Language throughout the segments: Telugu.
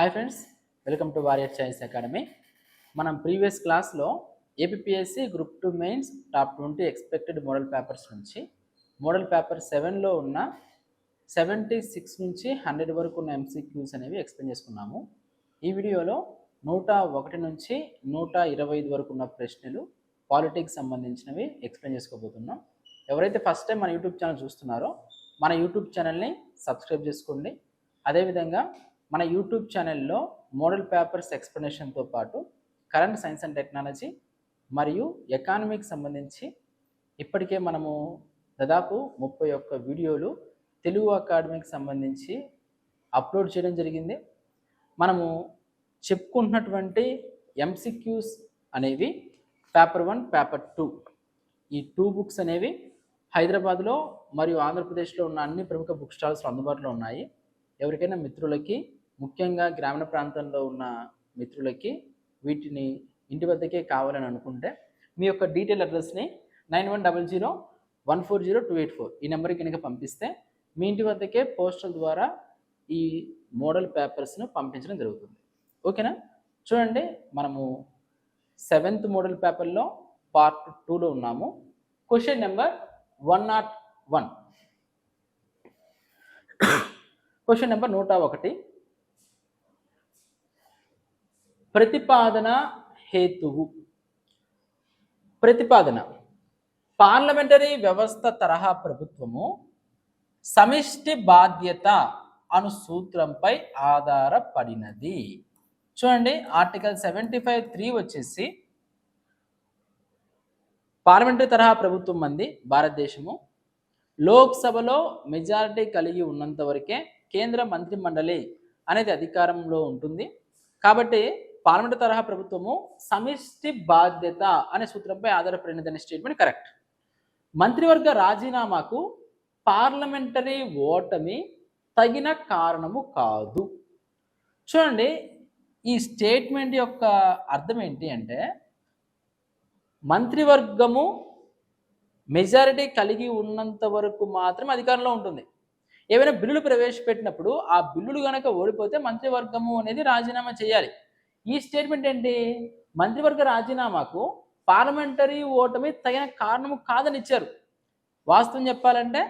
Hi friends welcome to warrior chains academy మనం ప్రీవియస్ క్లాస్లో APSC group two mains top twenty expected model papers నుంచి మోడల్ పేపర్ సెవెన్లో ఉన్న సెవెంటీ సిక్స్ నుంచి హండ్రెడ్ వరకు ఉన్న ఎంసీక్యూస్ అనేవి ఎక్స్ప్లెయిన్ చేసుకున్నాము. ఈ వీడియోలో నూట ఒకటి నుంచి నూట ఇరవై ఐదు వరకు ఉన్న ప్రశ్నలు పాలిటిక్స్ సంబంధించినవి ఎక్స్ప్లెయిన్ చేసుకోబోతున్నాం. ఎవరైతే ఫస్ట్ టైం మన యూట్యూబ్ ఛానల్ చూస్తున్నారో మన యూట్యూబ్ ఛానల్ని సబ్స్క్రైబ్ చేసుకోండి. అదేవిధంగా మన యూట్యూబ్ ఛానల్లో మోడల్ పేపర్స్ ఎక్స్ప్లెనేషన్తో పాటు కరెంట్ సైన్స్ అండ్ టెక్నాలజీ మరియు ఎకానమీకి సంబంధించి ఇప్పటికే మనము దాదాపు ముప్పై ఒక్క వీడియోలు తెలుగు అకాడమీకి సంబంధించి అప్లోడ్ చేయడం జరిగింది. మనము చెప్పుకుంటున్నటువంటి ఎంసిక్యూస్ అనేవి పేపర్ వన్ పేపర్ టూ. ఈ టూ బుక్స్ అనేవి హైదరాబాద్లో మరియు ఆంధ్రప్రదేశ్లో ఉన్న అన్ని ప్రముఖ బుక్ స్టాల్స్లో అందుబాటులో ఉన్నాయి. ఎవరికైనా మిత్రులకి ముఖ్యంగా గ్రామీణ ప్రాంతంలో ఉన్న మిత్రులకి వీటిని ఇంటి వద్దకే కావాలని అనుకుంటే మీ యొక్క detail అడ్రస్ని nine one double zero one four zero two eight four ఈ నెంబర్కి కనుక పంపిస్తే మీ ఇంటి వద్దకే పోస్టల్ ద్వారా ఈ మోడల్ పేపర్స్ను పంపించడం జరుగుతుంది. ఓకేనా? చూడండి మనము సెవెంత్ మోడల్ పేపర్లో పార్ట్ టూలో ఉన్నాము. Question number one not one. Question number నూట ఒకటి. ప్రతిపాదన హేతువు. ప్రతిపాదన. పార్లమెంటరీ వ్యవస్థ తరహా ప్రభుత్వము సమిష్టి బాధ్యత అను సూత్రంపై ఆధారపడినది. చూడండి ఆర్టికల్ సెవెంటీ ఫైవ్ త్రీ వచ్చేసి పార్లమెంటరీ తరహా ప్రభుత్వం మంది భారతదేశము. లోక్సభలో మెజారిటీ కలిగి ఉన్నంత వరకే కేంద్ర మంత్రి మండలి అనేది అధికారంలో ఉంటుంది. కాబట్టి పార్లమెంట్ తరహా ప్రభుత్వము సమిష్టి బాధ్యత అనే సూత్రంపై ఆధారపడినదనే స్టేట్మెంట్ కరెక్ట్ మంత్రివర్గ రాజీనామాకు పార్లమెంటరీ ఓటమి తగిన కారణము కాదు. చూడండి ఈ స్టేట్మెంట్ యొక్క అర్థం ఏంటి అంటే మంత్రివర్గము మెజారిటీ కలిగి ఉన్నంత వరకు మాత్రమే అధికారంలో ఉంటుంది. ఏవైనా బిల్లులు ప్రవేశపెట్టినప్పుడు ఆ బిల్లులు కనుక ఓడిపోతే మంత్రివర్గము అనేది రాజీనామా చేయాలి. ఈ స్టేట్మెంట్ ఏంటి? మంత్రివర్గ రాజీనామాకు పార్లమెంటరీ ఓటమి తగిన కారణము కాదని ఇచ్చారు. వాస్తవం చెప్పాలంటే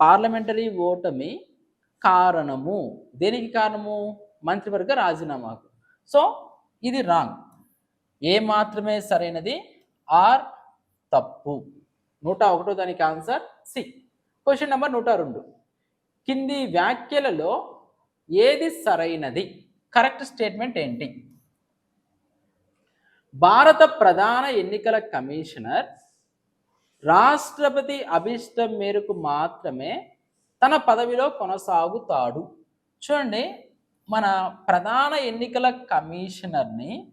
పార్లమెంటరీ ఓటమి కారణము. దేనికి కారణము? మంత్రివర్గ రాజీనామాకు. సో ఇది రాంగ్ ఏ మాత్రమే సరైనది? ఆర్ తప్పు. నూట ఒకటో దానికి ఆన్సర్ సి. క్వశ్చన్ నెంబర్ నూట రెండు. కింది వ్యాఖ్యలలో ఏది సరైనది? కరెక్ట్ స్టేట్మెంట్ ఏంటి? భారత ప్రధాన ఎన్నికల కమిషనర్ రాష్ట్రపతి అభిష్టం మేరకు మాత్రమే తన పదవిలో కొనసాగుతాడు. చూడండి మన ప్రధాన ఎన్నికల కమిషనర్ని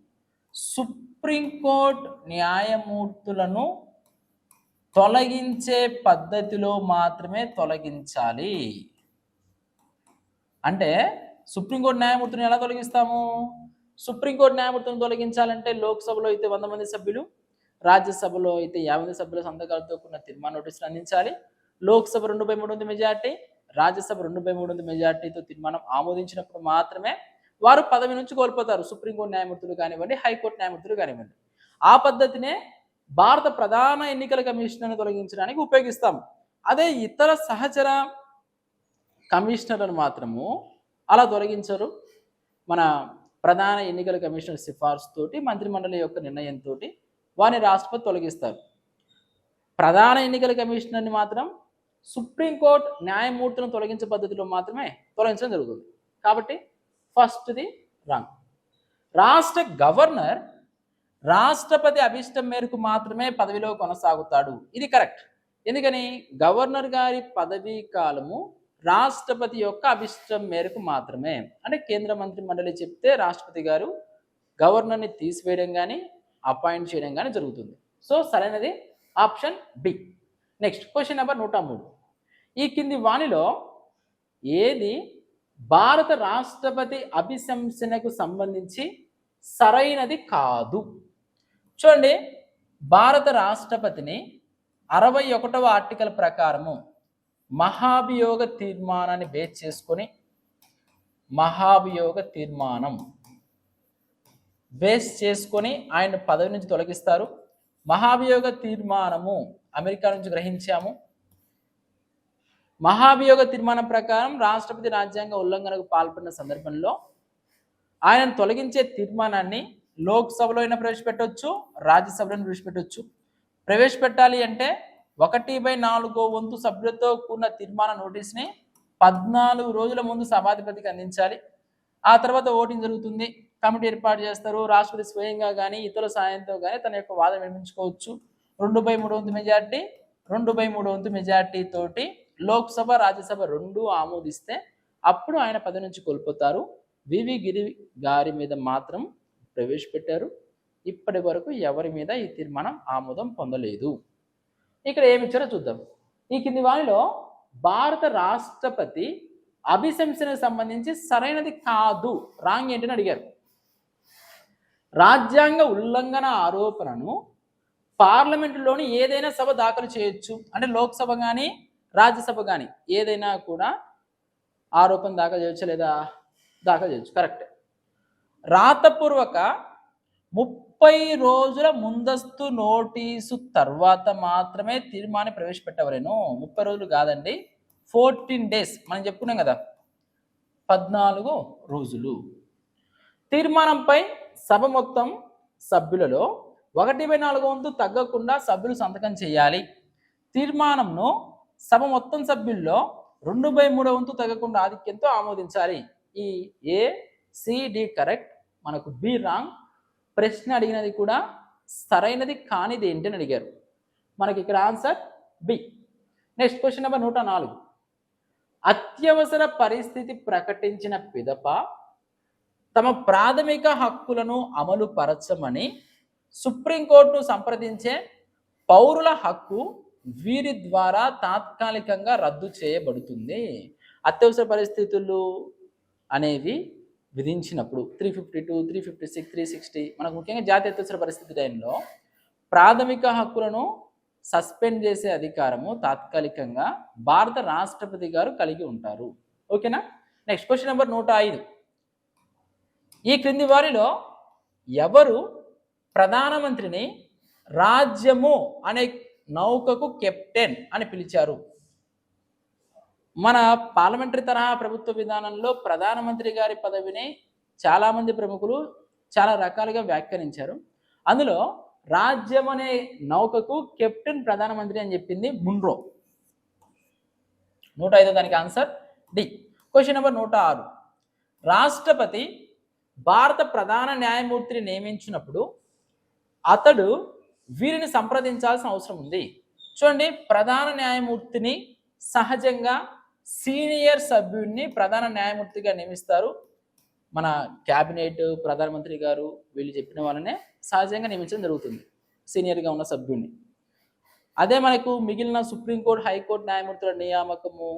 సుప్రీంకోర్టు న్యాయమూర్తులను తొలగించే పద్ధతిలో మాత్రమే తొలగించాలి. అంటే సుప్రీంకోర్టు న్యాయమూర్తిని ఎలా తొలగిస్తాము? సుప్రీంకోర్టు న్యాయమూర్తిని తొలగించాలంటే లోక్సభలో అయితే వంద మంది సభ్యులు రాజ్యసభలో అయితే యాభై మంది సభ్యుల సంతకాలతో కూడిన తీర్మాన నోటీసులు అందించాలి. లోక్సభ రెండు బై మూడు వందల మెజార్టీ రాజ్యసభ రెండు బై మూడు వందల మెజార్టీతో తీర్మానం ఆమోదించినప్పుడు మాత్రమే వారు పదవి నుంచి కోల్పోతారు. సుప్రీంకోర్టు న్యాయమూర్తులు కానివ్వండి హైకోర్టు న్యాయమూర్తులు కానివ్వండి. ఆ పద్ధతినే భారత ప్రధాన ఎన్నికల కమిషనర్ని తొలగించడానికి ఉపయోగిస్తాం. అదే ఇతర సహచర కమిషనర్లను మాత్రము అలా తొలగించరు. మన ప్రధాన ఎన్నికల కమిషనర్ సిఫార్సు తోటి మంత్రిమండలి యొక్క నిర్ణయంతో వారిని రాష్ట్రపతి తొలగిస్తారు. ప్రధాన ఎన్నికల కమిషనర్ని మాత్రం సుప్రీంకోర్టు న్యాయమూర్తులను తొలగించే పద్ధతిలో మాత్రమే తొలగించడం జరుగుతుంది. కాబట్టి ఫస్ట్ది రాంగ్. రాష్ట్ర గవర్నర్ రాష్ట్రపతి అభిష్టం మేరకు మాత్రమే పదవిలో కొనసాగుతాడు. ఇది కరెక్ట్. ఎందుకని? గవర్నర్ గారి పదవీ కాలము రాష్ట్రపతి యొక్క అభిష్టం మేరకు మాత్రమే. అంటే కేంద్ర మంత్రి మండలి చెప్తే రాష్ట్రపతి గారు గవర్నర్ని తీసివేయడం కానీ అపాయింట్ చేయడం కానీ జరుగుతుంది. సో సరైనది option B. Next question number నూట మూడు. ఈ కింది వాణిలో ఏది భారత రాష్ట్రపతి అభిశంసనకు సంబంధించి సరైనది కాదు? చూడండి భారత రాష్ట్రపతిని అరవై ఒకటవ ఆర్టికల్ ప్రకారము మహాభియోగ తీర్మానాన్ని బేస్ చేసుకొని మహాభియోగ తీర్మానం. బేస్ చేసుకొని ఆయన పదవి నుంచి తొలగిస్తారు. మహాభియోగ తీర్మానము అమెరికా నుంచి గ్రహించాము. మహాభియోగ తీర్మానం ప్రకారం రాష్ట్రపతి రాజ్యాంగ ఉల్లంఘనకు పాల్పడిన సందర్భంలో ఆయనను తొలగించే తీర్మానాన్ని లోక్సభలో అయినా ప్రవేశపెట్టవచ్చు రాజ్యసభలో ప్రవేశపెట్టవచ్చు ప్రవేశపెట్టాలి అంటే ఒకటి బై నాలుగో వంతు సభ్యులతో కూడిన తీర్మాన నోటీస్ని పద్నాలుగు రోజుల ముందు సభాధిపతికి అందించాలి. ఆ తర్వాత ఓటింగ్ జరుగుతుంది. కమిటీ ఏర్పాటు చేస్తారు. రాష్ట్రపతి స్వయంగా కానీ ఇతరుల సాయంతో కానీ తన యొక్క వాదన వినిపించుకోవచ్చు. రెండు బై మూడు వంతు మెజార్టీ రెండు బై మూడు వంతు మెజార్టీ తోటి లోక్సభ రాజ్యసభ రెండు ఆమోదిస్తే అప్పుడు ఆయన పది నుంచి కోల్పోతారు. వివి గిరి గారి మీద మాత్రం ప్రవేశపెట్టారు. ఇప్పటి వరకు ఎవరి మీద ఈ తీర్మానం ఆమోదం పొందలేదు. ఇక్కడ ఏమి ఇచ్చారో చూద్దాం. ఈ కింది వాణిలో భారత రాష్ట్రపతి అభిశంసనకు సంబంధించి సరైనది కాదు. రాంగ్ ఏంటని అడిగారు. రాజ్యాంగ ఉల్లంఘన ఆరోపణను పార్లమెంటులోని ఏదైనా సభ దాఖలు చేయొచ్చు. అంటే లోక్సభ కానీ రాజ్యసభ కానీ ఏదైనా కూడా ఆరోపణ దాఖలు చేయొచ్చు లేదా దాఖలు చేయొచ్చు? కరెక్ట్. రాతపూర్వక ముప్పై ముప్పై రోజుల ముందస్తు నోటీసు తర్వాత మాత్రమే తీర్మానం ప్రవేశపెట్టవలేను ముప్పై రోజులు కాదండి. Fourteen days. మనం చెప్పుకున్నాం కదా. పద్నాలుగు రోజులు. తీర్మానంపై సభ మొత్తం సభ్యులలో ఒకటి బై నాలుగు వంతు తగ్గకుండా సభ్యులు సంతకం చేయాలి. తీర్మానంను సభ మొత్తం సభ్యుల్లో రెండు బై మూడో వంతు తగ్గకుండా ఆధిక్యంతో ఆమోదించాలి. ఈ ఏ సిడి కరెక్ట్. మనకు బి రాంగ్. ప్రశ్న అడిగినది కూడా సరైనది కానిది ఏంటని అడిగారు. మనకి ఇక్కడ answer B next question number నూట నాలుగు. అత్యవసర పరిస్థితి ప్రకటించిన పిదప తమ ప్రాథమిక హక్కులను అమలు పరచమని సుప్రీంకోర్టును సంప్రదించే పౌరుల హక్కు వీరి ద్వారా తాత్కాలికంగా రద్దు చేయబడుతుంది. అత్యవసర పరిస్థితులు అనేవి విధించినప్పుడు three fifty two three fifty six three sixty మనకు ముఖ్యంగా జాతీయత్వసర పరిస్థితి టైంలో ప్రాథమిక హక్కులను సస్పెండ్ చేసే అధికారము తాత్కాలికంగా భారత రాష్ట్రపతి గారు కలిగి ఉంటారు. ఓకేనా? నెక్స్ట్ క్వశ్చన్ నెంబర్ నూట ఐదు. ఈ క్రింది వారిలో ఎవరు ప్రధానమంత్రిని రాజ్యము అనే నౌకకు కెప్టెన్ అని పిలిచారు? మన పార్లమెంటరీ తరహా ప్రభుత్వ విధానంలో ప్రధానమంత్రి గారి పదవిని చాలామంది ప్రముఖులు చాలా రకాలుగా వ్యాఖ్యానించారు. అందులో రాజ్యం అనే నౌకకు కెప్టెన్ ప్రధానమంత్రి అని చెప్పింది మున్రో. నూట ఐదో దానికి ఆన్సర్ డి. క్వశ్చన్ నెంబర్ నూట ఆరు. రాష్ట్రపతి భారత ప్రధాన న్యాయమూర్తిని నియమించినప్పుడు అతడు వీరిని సంప్రదించాల్సిన అవసరం ఉంది. చూడండి ప్రధాన న్యాయమూర్తిని సహజంగా సీనియర్ సభ్యుడిని ప్రధాన న్యాయమూర్తిగా నియమిస్తారు. మన క్యాబినెట్ ప్రధానమంత్రి గారు వీళ్ళు చెప్పిన వాళ్ళనే సహజంగా నియమించడం జరుగుతుంది సీనియర్గా ఉన్న సభ్యుడిని అదే మనకు మిగిలిన సుప్రీంకోర్టు హైకోర్టు న్యాయమూర్తుల నియామకము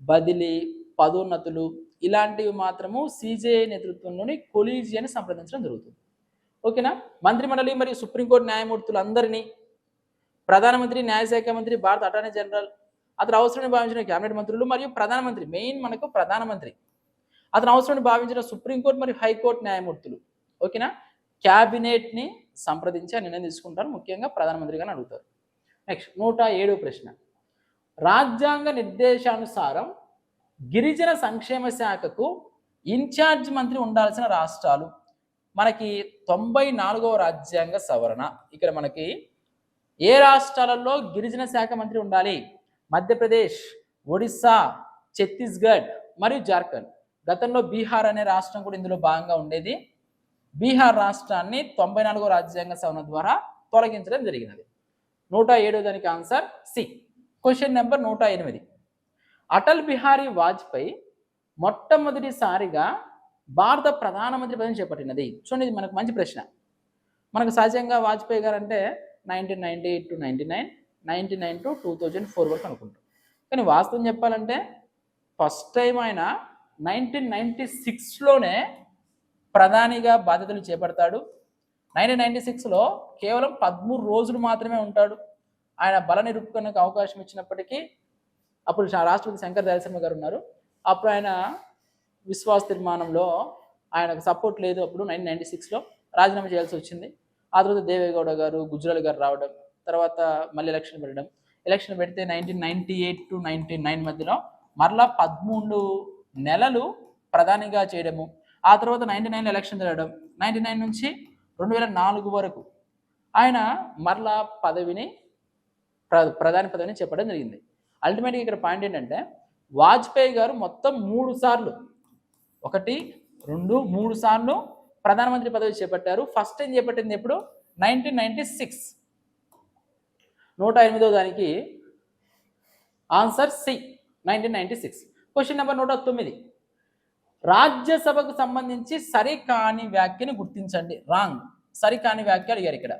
బదిలీ పదోన్నతులు ఇలాంటివి మాత్రము సిజేఐ నేతృత్వంలోని కొలీజియాని సంప్రదించడం జరుగుతుంది. ఓకేనా? మంత్రిమండలి మరియు సుప్రీంకోర్టు న్యాయమూర్తులందరినీ ప్రధానమంత్రి న్యాయశాఖ మంత్రి భారత అటార్నీ జనరల్ అతను అవసరమని భావించిన కేబినెట్ మంత్రులు మరియు ప్రధానమంత్రి మెయిన్ మనకు ప్రధానమంత్రి. అతను అవసరమని భావించిన సుప్రీంకోర్టు మరియు హైకోర్టు న్యాయమూర్తులు. ఓకేనా? క్యాబినెట్ని సంప్రదించి ఆ నిర్ణయం తీసుకుంటారు. ముఖ్యంగా ప్రధానమంత్రిగానే అడుగుతారు. నెక్స్ట్ నూట ఏడవ ప్రశ్న. రాజ్యాంగ నిర్దేశానుసారం గిరిజన సంక్షేమ శాఖకు ఇన్ఛార్జ్ మంత్రి ఉండాల్సిన రాష్ట్రాలు. మనకి తొంభై నాలుగవ రాజ్యాంగ సవరణ. ఇక్కడ మనకి ఏ రాష్ట్రాలలో గిరిజన శాఖ మంత్రి ఉండాలి? మధ్యప్రదేశ్ ఒడిస్సా ఛత్తీస్గఢ్ మరియు జార్ఖండ్. గతంలో బీహార్ అనే రాష్ట్రం కూడా ఇందులో భాగంగా ఉండేది. బీహార్ రాష్ట్రాన్ని తొంభై నాలుగో రాజ్యాంగ సవరణ ద్వారా తొలగించడం జరిగినది. నూట ఏడో దానికి ఆన్సర్ సి. క్వశ్చన్ నెంబర్ నూట ఎనిమిది. అటల్ బిహారీ వాజ్పేయి మొట్టమొదటిసారిగా భారత ప్రధానమంత్రి పదవిని చేపట్టినది. చూడండి ఇది మనకు మంచి ప్రశ్న. మనకు సహజంగా వాజ్పేయి గారు అంటే nineteen ninety eight to ninety nine ninety nine to two thousand four వరకు అనుకుంటాం. కానీ వాస్తవం చెప్పాలంటే ఫస్ట్ టైం ఆయన నైన్టీన్ నైన్టీ సిక్స్లోనే ప్రధానిగా బాధ్యతలు చేపడతాడు. నైన్టీన్ నైన్టీ సిక్స్లో కేవలం పదమూడు రోజులు మాత్రమే ఉంటాడు. ఆయన బల నిరూపణకు అవకాశం ఇచ్చినప్పటికీ అప్పుడు రాష్ట్రపతి శంకర్ దయాళ గారు ఉన్నారు. అప్పుడు ఆయన విశ్వాస తీర్మానంలో ఆయనకు సపోర్ట్ లేదు అప్పుడు నైన్టీన్ నైన్టీ సిక్స్లో రాజీనామా చేయాల్సి వచ్చింది. ఆ తర్వాత దేవేగౌడ గారు గుజ్రాల్ గారు రావడం తర్వాత మళ్ళీ ఎలక్షన్ పెట్టడం. ఎలక్షన్ పెడితే nineteen ninety eight to ninety nine మధ్యలో మరలా పదమూడు నెలలు ప్రధానిగా చేయడము. ఆ తర్వాత నైన్టీ నైన్ ఎలక్షన్ జరగడం. నైన్టీ నైన్ నుంచి రెండు వేల నాలుగు వరకు ఆయన మరలా పదవిని ప్ర ప్రధాని పదవిని చెప్పడం జరిగింది. అల్టిమేట్గా ఇక్కడ పాయింట్ ఏంటంటే వాజ్పేయి గారు మొత్తం మూడు సార్లు ఒకటి రెండు మూడు సార్లు ప్రధానమంత్రి పదవి చేపట్టారు. ఫస్ట్ టైం చేపట్టింది ఎప్పుడు నైన్టీన్ నైన్టీ సిక్స్ నూట ఎనిమిదో దానికి answer C nineteen ninety six. Question number నూట తొమ్మిది. రాజ్యసభకు సంబంధించి సరికాని వ్యాఖ్యని గుర్తించండి. రాంగ్ సరికాని వ్యాఖ్య అడిగారు ఇక్కడ.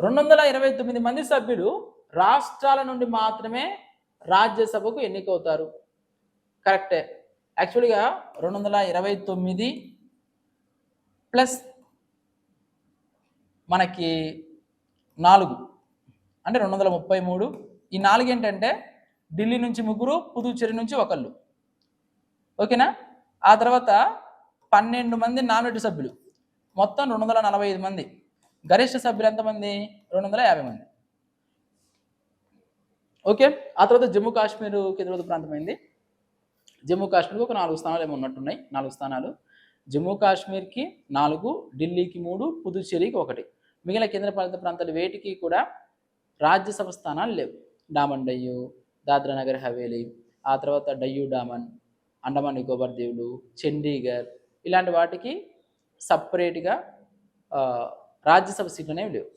రెండు వందల ఇరవై తొమ్మిది మంది సభ్యులు రాష్ట్రాల నుండి మాత్రమే రాజ్యసభకు ఎన్నికవుతారు. కరెక్టే యాక్చువల్గా రెండు వందల ఇరవై తొమ్మిది ప్లస్ మనకి నాలుగు. అంటే రెండు వందల ముప్పై మూడు ఈ నాలుగు ఏంటంటే ఢిల్లీ నుంచి ముగ్గురు పుదుచ్చేరి నుంచి ఒకళ్ళు. ఓకేనా? ఆ తర్వాత పన్నెండు మంది నామినేట్ సభ్యులు. మొత్తం రెండు వందల నలభై ఐదు మంది. గరిష్ట సభ్యులు ఎంతమంది రెండు వందల యాభై మంది. ఓకే? ఆ తర్వాత జమ్మూ కాశ్మీర్ కేంద్రపాలిత ప్రాంతం జమ్మూ కాశ్మీర్కి ఒక నాలుగు స్థానాలు ఏమో ఉన్నట్టున్నాయి. నాలుగు స్థానాలు. జమ్మూ కాశ్మీర్కి నాలుగు ఢిల్లీకి మూడు పుదుచ్చేరికి ఒకటి. మిగిలిన కేంద్రపాలిత ప్రాంతాలు వేటికి కూడా రాజ్యసభ స్థానాలు లేవు. డామన్ డయ్యూ దాద్రా నగర్ హవేలీ ఆ తర్వాత డయ్యూ డామన్ అండమాన్ నికోబార్ దీవులు చండీగఢ్ ఇలాంటి వాటికి సపరేట్గా రాజ్యసభ సీట్లు అనేవి లేవు.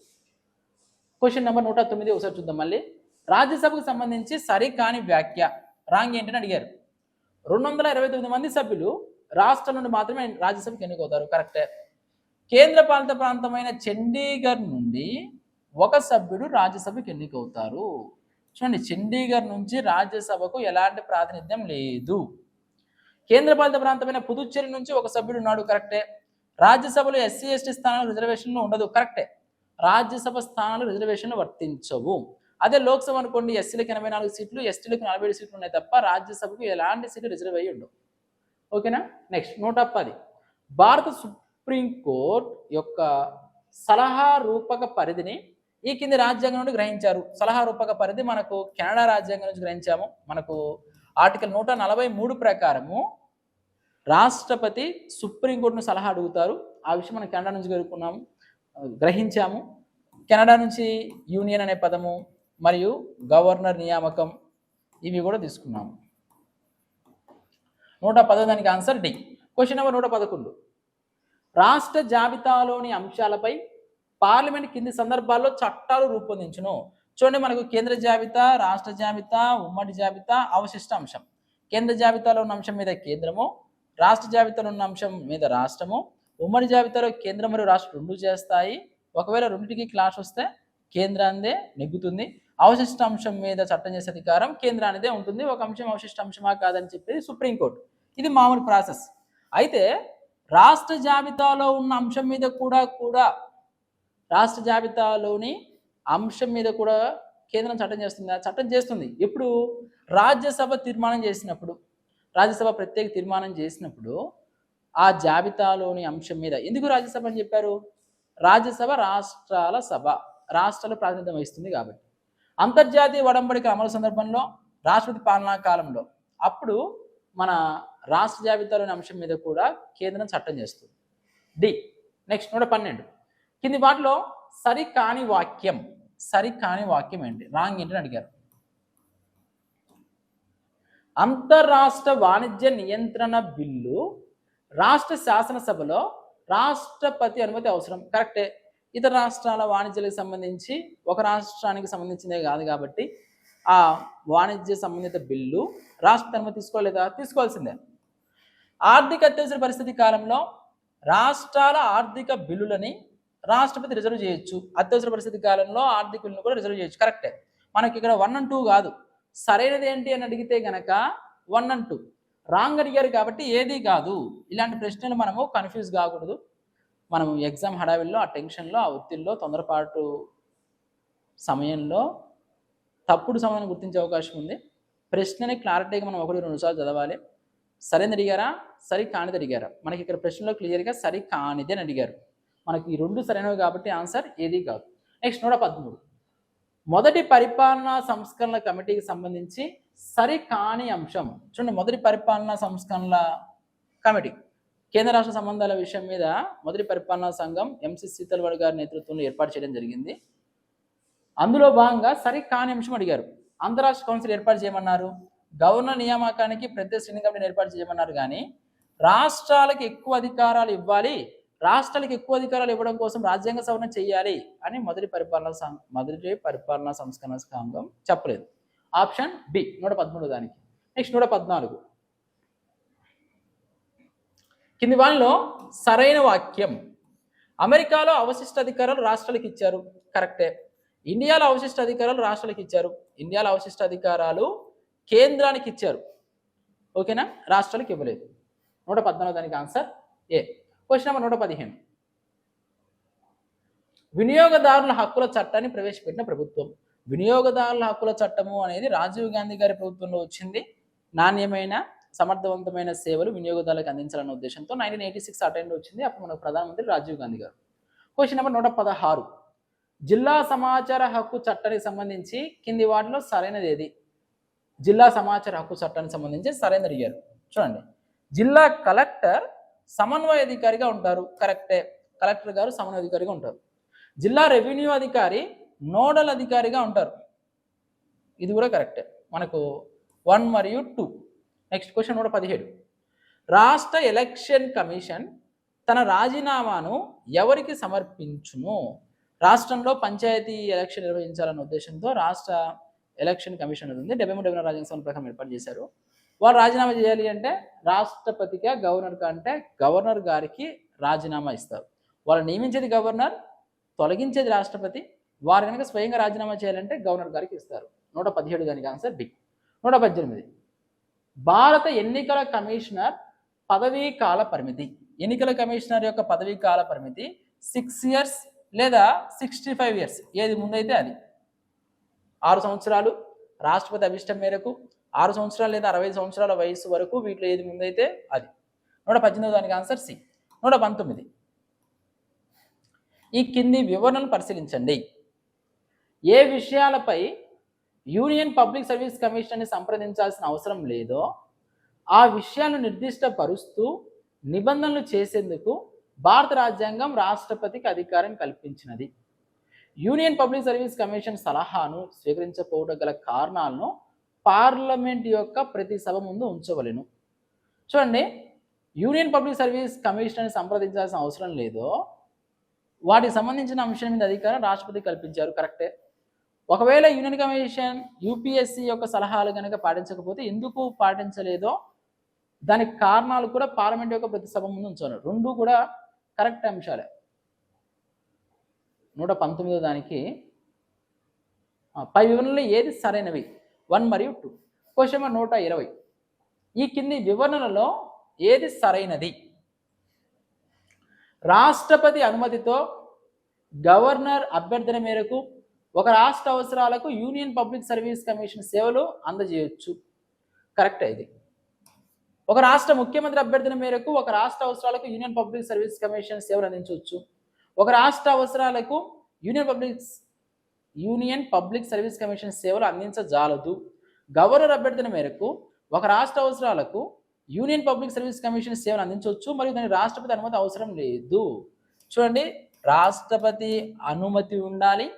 క్వశ్చన్ నెంబర్ నూట తొమ్మిది ఒకసారి చూద్దాం మళ్ళీ. రాజ్యసభకు సంబంధించి సరికాని వ్యాఖ్య రాంగ్ ఏంటని అడిగారు. రెండు వందల ఇరవై తొమ్మిది మంది సభ్యులు రాష్ట్రం నుండి మాత్రమే రాజ్యసభకు ఎన్నికవుతారు. కరెక్టే కేంద్ర పాలిత ప్రాంతమైన చండీగఢ్ నుండి ఒక సభ్యుడు రాజ్యసభకు ఎన్నికవుతారు. చూడండి చండీగఢ్ నుంచి రాజ్యసభకు ఎలాంటి ప్రాతినిధ్యం లేదు. కేంద్రపాలిత ప్రాంతమైన పుదుచ్చేరి నుంచి ఒక సభ్యుడు ఉన్నాడు కరెక్టే. రాజ్యసభలో ఎస్సీ ఎస్టీ స్థానాలు రిజర్వేషన్లు ఉండదు కరెక్టే. రాజ్యసభ స్థానాలు రిజర్వేషన్లు వర్తించవు. అదే లోక్సభ అనుకోండి ఎస్సీలకు ఎనభై నాలుగు సీట్లు ఎస్టీలకు నలభై ఏడు సీట్లు ఉన్నాయి తప్ప రాజ్యసభకు ఎలాంటి సీట్లు రిజర్వ్ అయ్యి ఉండవు. ఓకేనా? నెక్స్ట్ నూట పది. భారత సుప్రీంకోర్టు యొక్క సలహా రూపక పరిధిని ఈ కింది రాజ్యాంగం నుండి గ్రహించారు. సలహా రూపక పరిధి మనకు కెనడా రాజ్యాంగం నుంచి గ్రహించాము. మనకు ఆర్టికల్ నూట నలభై మూడు ప్రకారము రాష్ట్రపతి సుప్రీంకోర్టును సలహా అడుగుతారు. ఆ విషయం మనం కెనడా నుంచి గెలుపుకున్నాము గ్రహించాము. కెనడా నుంచి యూనియన్ అనే పదము మరియు గవర్నర్ నియామకం ఇవి కూడా తీసుకున్నాము. నూట పదదానికి ఆన్సర్ డి. క్వశ్చన్ నెంబర్ నూట పదకొండు. రాష్ట్ర జాబితాలోని అంశాలపై పార్లమెంట్ కింది సందర్భాల్లో చట్టాలు రూపొందించును. చూడండి మనకు కేంద్ర జాబితా రాష్ట్ర జాబితా ఉమ్మడి జాబితా అవశిష్ట అంశం. కేంద్ర జాబితాలో ఉన్న అంశం మీద కేంద్రము రాష్ట్ర జాబితాలో ఉన్న అంశం మీద రాష్ట్రము ఉమ్మడి జాబితాలో కేంద్రం మరియు రాష్ట్రం రెండు చేస్తాయి. ఒకవేళ రెండింటికి క్లాష్ వస్తే కేంద్రాందే నెగ్గుతుంది. అవశిష్ట అంశం మీద చట్టం చేసే అధికారం కేంద్రానిదే ఉంటుంది. ఒక అంశం అవశిష్ట అంశమా కాదని చెప్పేది సుప్రీంకోర్టు. ఇది మామూలు ప్రాసెస్. అయితే రాష్ట్ర జాబితాలో ఉన్న అంశం మీద కూడా కూడా రాష్ట్ర జాబితాలోని అంశం మీద కూడా కేంద్రం చట్టం చేస్తుంది. ఆ చట్టం చేస్తుంది. ఎప్పుడు? రాజ్యసభ తీర్మానం చేసినప్పుడు. రాజ్యసభ ప్రత్యేక తీర్మానం చేసినప్పుడు ఆ జాబితాలోని అంశం మీద. ఎందుకు రాజ్యసభ అని చెప్పారు? రాజ్యసభ రాష్ట్రాల సభ. రాష్ట్రాల ప్రాతినిధ్యం వహిస్తుంది కాబట్టి. అంతర్జాతీయ ఒడంబడిక అమలు సందర్భంలో రాష్ట్రపతి పాలనా కాలంలో అప్పుడు మన రాష్ట్ర జాబితాలోని అంశం మీద కూడా కేంద్రం చట్టం చేస్తుంది. డి. నెక్స్ట్ నూట పన్నెండు. కింది వాటిలో సరికాని వాక్యం సరికాని వాక్యం ఏంటి? రాంగ్ ఏంటని అడిగారు. అంతర్రాష్ట్ర వాణిజ్య నియంత్రణ బిల్లు రాష్ట్ర శాసనసభలో రాష్ట్రపతి అనుమతి అవసరం. కరెక్టే. ఇతర రాష్ట్రాల వాణిజ్యాలకు సంబంధించి ఒక రాష్ట్రానికి సంబంధించిందే కాదు కాబట్టి ఆ వాణిజ్య సంబంధిత బిల్లు రాష్ట్ర అనుమతి తీసుకోలేదా? తీసుకోవాల్సిందే. ఆర్థిక అత్యవసర పరిస్థితి కాలంలో రాష్ట్రాల ఆర్థిక బిల్లులని రాష్ట్రపతి రిజర్వ్ చేయొచ్చు. అత్యవసర పరిస్థితి కాలంలో ఆర్థికులను కూడా రిజర్వ్ చేయొచ్చు. కరెక్టే మనకి ఇక్కడ వన్ అండ్ టూ కాదు. సరైనది ఏంటి అని అడిగితే గనక వన్ అండ్ టూ రాంగ్ అడిగారు కాబట్టి ఏది కాదు. ఇలాంటి ప్రశ్నలు మనము కన్ఫ్యూజ్ కాకూడదు. మనం ఎగ్జామ్ హడావిల్లో ఆ టెన్షన్లో ఆ ఒత్తిడిలో తొందరపాటు సమయంలో తప్పుడు సమయాన్ని గుర్తించే అవకాశం ఉంది. ప్రశ్నని క్లారిటీగా మనం ఒకటి రెండు సార్లు చదవాలి. సరైనది అడిగారా? సరి కానిది అడిగారా? మనకి ఇక్కడ ప్రశ్నలో క్లియర్గా సరి కానిది అని అడిగారు. మనకి ఈ రెండు సరైనవి కాబట్టి ఆన్సర్ ఏది కాదు. నెక్స్ట్ నూట పదమూడు. మొదటి పరిపాలనా సంస్కరణల కమిటీకి సంబంధించి సరి కాని అంశం. చూడండి మొదటి పరిపాలనా సంస్కరణల కమిటీ. కేంద్ర రాష్ట్ర సంబంధాల విషయం మీద మొదటి పరిపాలనా సంఘం ఎంసి సీతల్వాడ్ గారి నేతృత్వంలో ఏర్పాటు చేయడం జరిగింది. అందులో భాగంగా సరి కాని అంశం అడిగారు. అంతరాష్ట్ర కౌన్సిల్ ఏర్పాటు చేయమన్నారు. గవర్నర్ నియామకానికి ప్రత్యేక శ్రేణి కమిటీని ఏర్పాటు చేయమన్నారు కానీ రాష్ట్రాలకు ఎక్కువ అధికారాలు ఇవ్వాలి రాష్ట్రాలకు ఎక్కువ అధికారాలు ఇవ్వడం కోసం రాజ్యాంగ సవరణ చేయాలి అని మొదటి పరిపాలన సం- మొదటి పరిపాలనా సంస్కరణ సంఘం చెప్పలేదు. ఆప్షన్ బి నూట పదమూడు దానికి. నెక్స్ట్ నూట పద్నాలుగు. కింది వాళ్ళలో సరైన వాక్యం. అమెరికాలో అవశిష్ట అధికారాలు రాష్ట్రాలకు ఇచ్చారు. కరెక్టే. ఇండియాలో అవశిష్ట అధికారాలు రాష్ట్రాలకు ఇచ్చారు. ఇండియాలో అవశిష్ట అధికారాలు కేంద్రానికి ఇచ్చారు. ఓకేనా? రాష్ట్రాలకు ఇవ్వలేదు. నూట పద్నాలుగు దానికి ఆన్సర్ ఏ. క్వశ్చన్ నెంబర్ నూట పదిహేను. వినియోగదారుల హక్కుల చట్టాన్ని ప్రవేశపెట్టిన ప్రభుత్వం. వినియోగదారుల హక్కుల చట్టము అనేది రాజీవ్ గాంధీ గారి ప్రభుత్వంలో వచ్చింది. నాణ్యమైన సమర్థవంతమైన సేవలు వినియోగదారులకు అందించాలన్న ఉద్దేశంతో నైన్టీన్ ఎయిటీ సిక్స్ అటెండ్ వచ్చింది. అప్పుడు మన ప్రధానమంత్రి రాజీవ్ గాంధీ గారు. క్వశ్చన్ నెంబర్ నూట పదహారు. జిల్లా సమాచార హక్కు చట్టానికి సంబంధించి కింది వాటిలో సరైనది ఏది? జిల్లా సమాచార హక్కు చట్టానికి సంబంధించి సరైనది అడిగారు. చూడండి. జిల్లా కలెక్టర్ సమన్వయ అధికారిగా ఉంటారు. కరెక్టే. కలెక్టర్ గారు సమన్వయ అధికారిగా ఉంటారు. జిల్లా రెవెన్యూ అధికారి నోడల్ అధికారిగా ఉంటారు. ఇది కూడా కరెక్టే. మనకు వన్ మరియు టూ. నెక్స్ట్ క్వశ్చన్ కూడా పదిహేడు. రాష్ట్ర ఎలక్షన్ కమిషన్ తన రాజీనామాను ఎవరికి సమర్పించును? రాష్ట్రంలో పంచాయతీ ఎలక్షన్ నిర్వహించాలన్న ఉద్దేశంతో రాష్ట్ర ఎలక్షన్ కమిషన్ ఉంది. డెబ్బై మూడు డెబ్బై రాజ్యాంగ సభ ప్రకారం ఏర్పాటు చేశారు. వారు రాజీనామా చేయాలి అంటే రాష్ట్రపతిగా గవర్నర్ అంటే గవర్నర్ గారికి రాజీనామా ఇస్తారు. వాళ్ళు నియమించేది గవర్నర్ తొలగించేది రాష్ట్రపతి వారు కనుక స్వయంగా రాజీనామా చేయాలంటే గవర్నర్ గారికి ఇస్తారు. నూట పదిహేడు దానికి ఆన్సర్ డి. నూట పద్దెనిమిది. భారత ఎన్నికల కమిషనర్ పదవీ కాల పరిమితి. ఎన్నికల కమిషనర్ యొక్క పదవీ కాల పరిమితి సిక్స్ ఇయర్స్ లేదా సిక్స్టీ ఫైవ్ ఇయర్స్. ఏది ముందైతే అది. ఆరు సంవత్సరాలు రాష్ట్రపతి అభిష్టం మేరకు ఆరు సంవత్సరాలు లేదా అరవై సంవత్సరాల వయసు వరకు వీటిలో ఏది ముందైతే అది. నూట పద్దెనిమిది దానికి ఆన్సర్ సి. నూట పంతొమ్మిది. ఈ కింది వివరణలు పరిశీలించండి. ఏ విషయాలపై యూనియన్ పబ్లిక్ సర్వీస్ కమిషన్ని సంప్రదించాల్సిన అవసరం లేదో ఆ విషయాలను నిర్దిష్టపరుస్తూ నిబంధనలు చేసేందుకు భారత రాజ్యాంగం రాష్ట్రపతికి అధికారం కల్పించినది. యూనియన్ పబ్లిక్ సర్వీస్ కమిషన్ సలహాను స్వీకరించకపోవడం గల కారణాలను పార్లమెంట్ యొక్క ప్రతి సభ ముందు ఉంచవలెను. చూడండి యూనియన్ పబ్లిక్ సర్వీస్ కమిషన్ని సంప్రదించాల్సిన అవసరం లేదో వాటికి సంబంధించిన అంశం మీద అధికారం రాష్ట్రపతి కల్పించారు కరెక్టే. ఒకవేళ యూనియన్ కమిషన్ యూపీఎస్సీ యొక్క సలహాలు కనుక పాటించకపోతే ఎందుకు పాటించలేదో దానికి కారణాలు కూడా పార్లమెంట్ యొక్క ప్రతి సభ ముందు ఉంచాను రెండు కూడా కరెక్ట్ అంశాలే. నూట పంతొమ్మిదో దానికి పై వివరణలో ఏది సరైనవి? వన్ మరియు టూ. క్వశ్చన్ నెంబర్ నూట ఇరవై. ఈ కింది వివరణలో ఏది సరైనది? రాష్ట్రపతి అనుమతితో గవర్నర్ అభ్యర్థన మేరకు ఒక రాష్ట్ర అవసరాలకు యూనియన్ పబ్లిక్ సర్వీస్ కమిషన్ సేవలు అందజేయొచ్చు. కరెక్ట్ ఇది. ఒక రాష్ట్ర ముఖ్యమంత్రి అభ్యర్థన మేరకు ఒక రాష్ట్ర అవసరాలకు యూనియన్ పబ్లిక్ సర్వీస్ కమిషన్ సేవలు అందించవచ్చు. ఒక రాష్ట్ర అవసరాలకు union public union public service commission సేవలు అందించజాలదు. గవర్నర్ అభ్యర్థన మేరకు ఒక రాష్ట్ర అవసరాలకు యూనియన్ పబ్లిక్ సర్వీస్ కమిషన్ సేవలు అందించవచ్చు మరియు దాని రాష్ట్రపతి అనుమతి అవసరం లేదు. చూడండి రాష్ట్రపతి అనుమతి ఉండాలి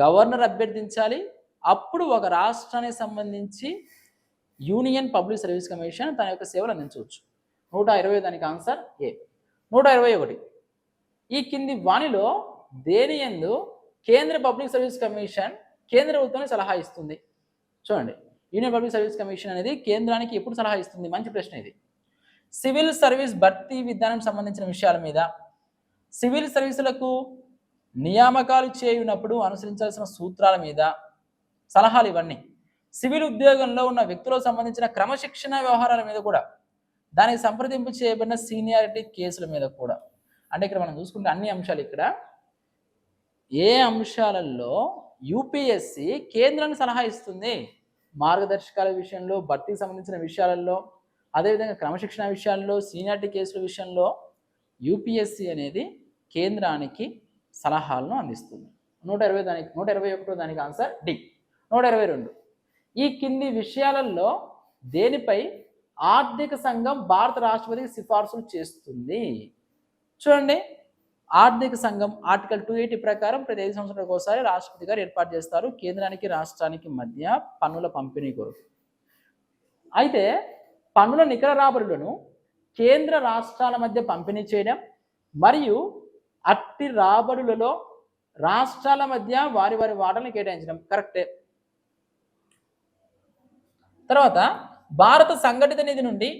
గవర్నర్ అభ్యర్థించాలి అప్పుడు ఒక రాష్ట్రానికి సంబంధించి యూనియన్ పబ్లిక్ సర్వీస్ కమిషన్ తన యొక్క సేవలు అందించవచ్చు. నూట ఇరవై దానికి ఆన్సర్ ఏ. నూట ఇరవై ఒకటి. ఈ కింది వాణిలో దేని ఎందు కేంద్ర పబ్లిక్ సర్వీస్ కమిషన్ కేంద్ర ప్రభుత్వాన్ని సలహా ఇస్తుంది. చూడండి యూనియన్ పబ్లిక్ సర్వీస్ కమిషన్ అనేది కేంద్రానికి ఎప్పుడు సలహా ఇస్తుంది? మంచి ప్రశ్న ఇది. సివిల్ సర్వీస్ భర్తీ విధానం సంబంధించిన విషయాల మీద సివిల్ సర్వీసులకు నియామకాలు చేయునప్పుడు అనుసరించాల్సిన సూత్రాల మీద సలహాలు ఇవన్నీ సివిల్ ఉద్యోగంలో ఉన్న వ్యక్తులకు సంబంధించిన క్రమశిక్షణ వ్యవహారాల మీద కూడా దానికి సంప్రదింపు చేయబడిన సీనియారిటీ కేసుల మీద కూడా. అంటే ఇక్కడ మనం చూసుకుంటే అన్ని అంశాలు ఇక్కడ ఏ అంశాలలో యూపీఎస్సి కేంద్రాన్ని సలహా ఇస్తుంది? మార్గదర్శకాల విషయంలో భర్తీకి సంబంధించిన విషయాలలో అదేవిధంగా క్రమశిక్షణ విషయాల్లో సీనియారిటీ కేసుల విషయంలో యూపీఎస్సి అనేది కేంద్రానికి సలహాలను అందిస్తుంది. నూట ఇరవై దానికి నూట ఇరవై ఒకటో దానికి ఆన్సర్ డి. నూట ఇరవై రెండు. ఈ కింది విషయాలలో దేనిపై ఆర్థిక సంఘం భారత రాష్ట్రపతికి సిఫార్సులు చేస్తుంది? చూడండి. ఆర్థిక సంఘం ఆర్టికల్ టూ ఎయిటీ ప్రకారం ప్రతి ఐదు సంవత్సరాలకు ఒకసారి రాష్ట్రపతి గారు ఏర్పాటు చేస్తారు. కేంద్రానికి రాష్ట్రానికి మధ్య పన్నుల పంపిణీ కొరకు. అయితే పన్నుల నికర రాబడులను కేంద్ర రాష్ట్రాల మధ్య పంపిణీ చేయడం మరియు అట్టి రాబడులలో రాష్ట్రాల మధ్య వారి వారి వాటలను కేటాయించడం. కరెక్టే తర్వాత భారత సంఘటిత నిధి నుండి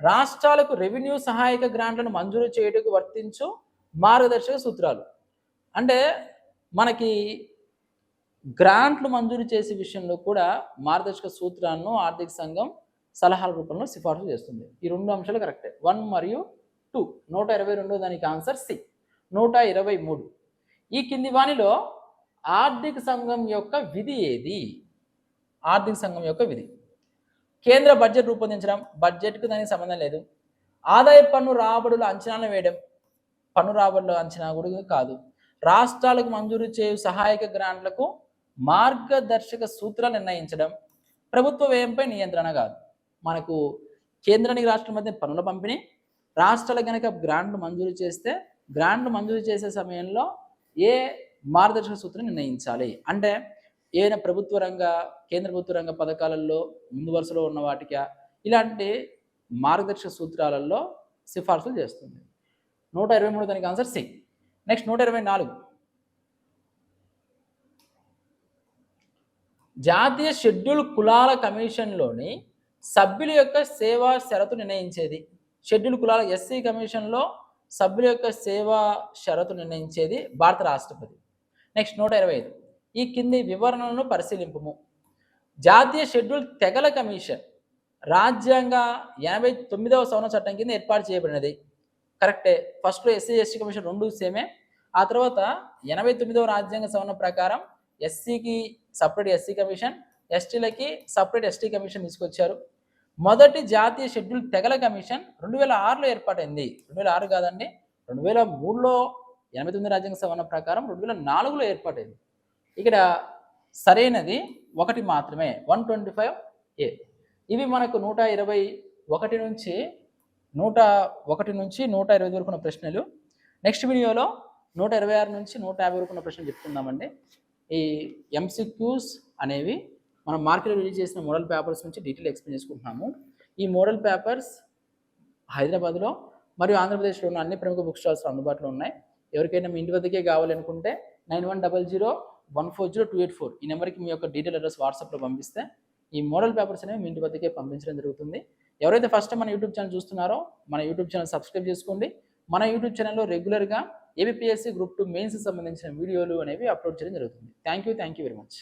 రాష్ట్రాలకు రెవెన్యూ సహాయక గ్రాంట్లను మంజూరు చేయుటకు వర్తించు మార్గదర్శక సూత్రాలు. అంటే మనకి గ్రాంట్లు మంజూరు చేసే విషయంలో కూడా మార్గదర్శక సూత్రాలను ఆర్థిక సంఘం సలహాల రూపంలో సిఫార్సు చేస్తుంది. ఈ రెండు అంశాలు కరెక్టే. వన్ మరియు టూ. నూట ఇరవై రెండో దానికి ఆన్సర్ సి. నూట ఇరవై మూడు. ఈ కింది వానిలో ఆర్థిక సంఘం యొక్క విధి ఏది? ఆర్థిక సంఘం యొక్క విధి. కేంద్ర బడ్జెట్ రూపొందించడం. బడ్జెట్కు దానికి సంబంధం లేదు. ఆదాయ పన్ను రాబడుల అంచనాలను వేయడం. పన్ను రాబడుల అంచనా కూడా కాదు. రాష్ట్రాలకు మంజూరు చేయు సహాయక గ్రాంట్లకు మార్గదర్శక సూత్రాలు నిర్ణయించడం ప్రభుత్వ వ్యయంపై నియంత్రణ కాదు. మనకు కేంద్రానికి రాష్ట్రం మధ్య పన్నుల పంపిణీ రాష్ట్రాలు కనుక గ్రాంట్లు మంజూరు చేస్తే గ్రాంట్లు మంజూరు చేసే సమయంలో ఏ మార్గదర్శక సూత్రం నిర్ణయించాలి? అంటే ఏదైనా ప్రభుత్వ రంగ కేంద్ర ప్రభుత్వ రంగ పథకాలలో ముందు వరుసలో ఉన్న వాటికి ఇలాంటి మార్గదర్శక సూత్రాలలో సిఫార్సులు చేస్తుంది. నూట ఇరవై మూడు దానికి ఆన్సర్ సి నెక్స్ట్ నూట ఇరవై నాలుగు. జాతీయ షెడ్యూల్ కులాల కమిషన్లోని సభ్యుల యొక్క సేవా షరతు నిర్ణయించేది. షెడ్యూల్ కులాల ఎస్సీ కమిషన్లో సభ్యుల యొక్క సేవా షరతు నిర్ణయించేది భారత రాష్ట్రపతి. నెక్స్ట్ నూట ఇరవై ఐదు. ఈ కింది వివరణలను పరిశీలింపము. జాతీయ షెడ్యూల్ తెగల కమిషన్ రాజ్యాంగ ఎనభై తొమ్మిదవ సంవత్సరం చట్టం కింద ఏర్పాటు చేయబడినది. కరెక్టే. ఫస్ట్లో ఎస్సీ ఎస్టీ కమిషన్ రెండు సేమే. ఆ తర్వాత ఎనభై తొమ్మిదవ రాజ్యాంగ సవరణ ప్రకారం ఎస్సీకి సపరేట్ ఎస్సీ కమిషన్ ఎస్టీలకి సపరేట్ ఎస్టీ కమిషన్ తీసుకొచ్చారు. మొదటి జాతీయ షెడ్యూల్ తెగల కమిషన్ రెండు వేల ఆరులో ఏర్పాటైంది. రెండు వేల ఆరు కాదండి రెండు వేల మూడులో ఎనభై తొమ్మిది రాజ్యాంగ సవరణ ప్రకారం రెండు వేల నాలుగులో ఏర్పాటైంది. ఇక్కడ సరైనది ఒకటి మాత్రమే వన్ ట్వంటీ ఫైవ్ ఏ. ఇవి మనకు నూట ఇరవై ఒకటి నుంచి నూట ఒకటి నుంచి నూట ఇరవై వరకు ఉన్న ప్రశ్నలు. నెక్స్ట్ వీడియోలో నూట ఇరవై ఆరు నుంచి నూట యాభై వరకు ఉన్న ప్రశ్నలు చెప్తున్నామండి. ఈ ఎంసీక్యూస్ అనేవి మనం మార్కెట్లో రిలీజ్ చేసిన మోడల్ పేపర్స్ నుంచి డీటెయిల్ ఎక్స్ప్లెయిన్ చేసుకుంటున్నాము. ఈ మోడల్ పేపర్స్ హైదరాబాద్లో మరియు ఆంధ్రప్రదేశ్లో ఉన్న అన్ని ప్రముఖ బుక్ స్టాల్స్ అందుబాటులో ఉన్నాయి. ఎవరికైనా మీ ఇంటి వద్దకే కావాలనుకుంటే nine one double zero one four zero two eight four ఈ నెంబర్కి మీ యొక్క డీటెయిల్ అడ్రస్ వాట్సాప్లో పంపిస్తే ఈ మోడల్ పేపర్స్ అనేవి మీ ఇంటి వద్దకే పంపించడం జరుగుతుంది. ఎవరైతే ఫస్ట్ మన యూట్యూబ్ ఛానల్ చూస్తున్నారో మన యూట్యూబ్ ఛానల్ సబ్స్క్రైబ్ చేసుకోండి. మన యూట్యూబ్ ఛానల్లో రెగ్యులర్గా ఏబిపిఎస్సి గ్రూప్ టూ మెయిన్స్ సంబంధించిన వీడియోలు అనేవి అప్లోడ్ చేయడం జరుగుతుంది. Thank you thank you very much